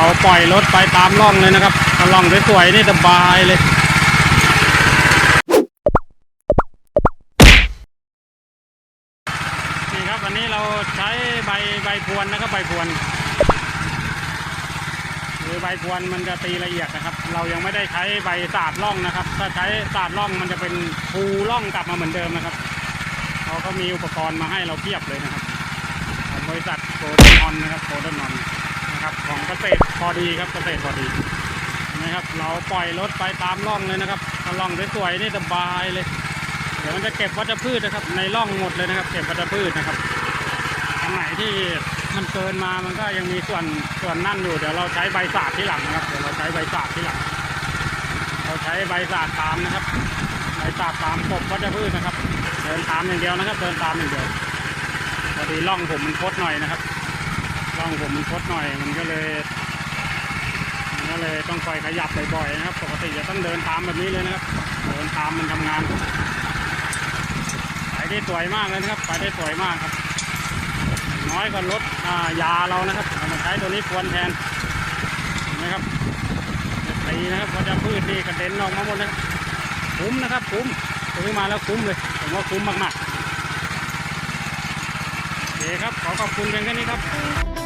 าปล่อยรถไปตามร่องเลยนะครับถ้าร่องสวยๆนี่สบายเลยนี่ครับวันนี้เราใช้ใบใบพรวนนะครับใบพรวนหรือใบพรวนมันจะตีละเอียดนะครับ เรายังไม่ได้ใช้ใบสาดร่องนะครับ ถ้าใช้สาดร่องมันจะเป็นภูร่องกลับมาเหมือนเดิมนะครับเขาก็มีอุปกรณ์มาให้เราเพียบเลยนะครับบริษัทโกลเด้นออนนะครับโกลเด้นออน นะครับ ของเกษตรพอดีครับเกษตรพอดีนะครับ เราปล่อยรถไปตามร่องเลยนะครับถ้าร่องสวยๆนี่สบายเลย เดี๋ยวมันจะเก็บวัชพืชนะครับ ในร่องหมดเลยนะครับ เก็บวัชพืชนะครับอันไหนที่มันเกินมามันก็ยังมีส่วนส่วนนั่นอยู่ เดี๋ยวเราใช้ใบสาดที่หลังนะครับ เดี๋ยวเราใช้ใบสาดที่หลัง เราใช้ใบสาดตามนะครับ ใบสาดตามกบวัชพืชนะครับ เดินตามอย่างเดียวนะครับ เดินตามอย่างเดียวพอดีร่องผมมันคดหน่อยนะครับ ร่องผมมันคดหน่อยมันก็เลยมันก็เลยต้องคอยขยับบ่อยๆนะครับ ปกติจะต้องเดินตามแบบนี้เลยนะครับ เดินตามมันทำงานไปได้สวยมากเลยนะครับไปได้สวยมากครับ น้อยกว่ารถอ่ายาเรานะครับเอามาใช้ตัวนี้ควรแทนนไหมครับตีนะครับพราะจะพืชนี่กระเด็นออกมาหมดนะครับคุ้มนะครับคุ้มซื้อมาแล้วคุ้มเลยผมว่าคุ้มมากๆโอเคครับ ขอขอบคุณเพียงแค่นี้ครับ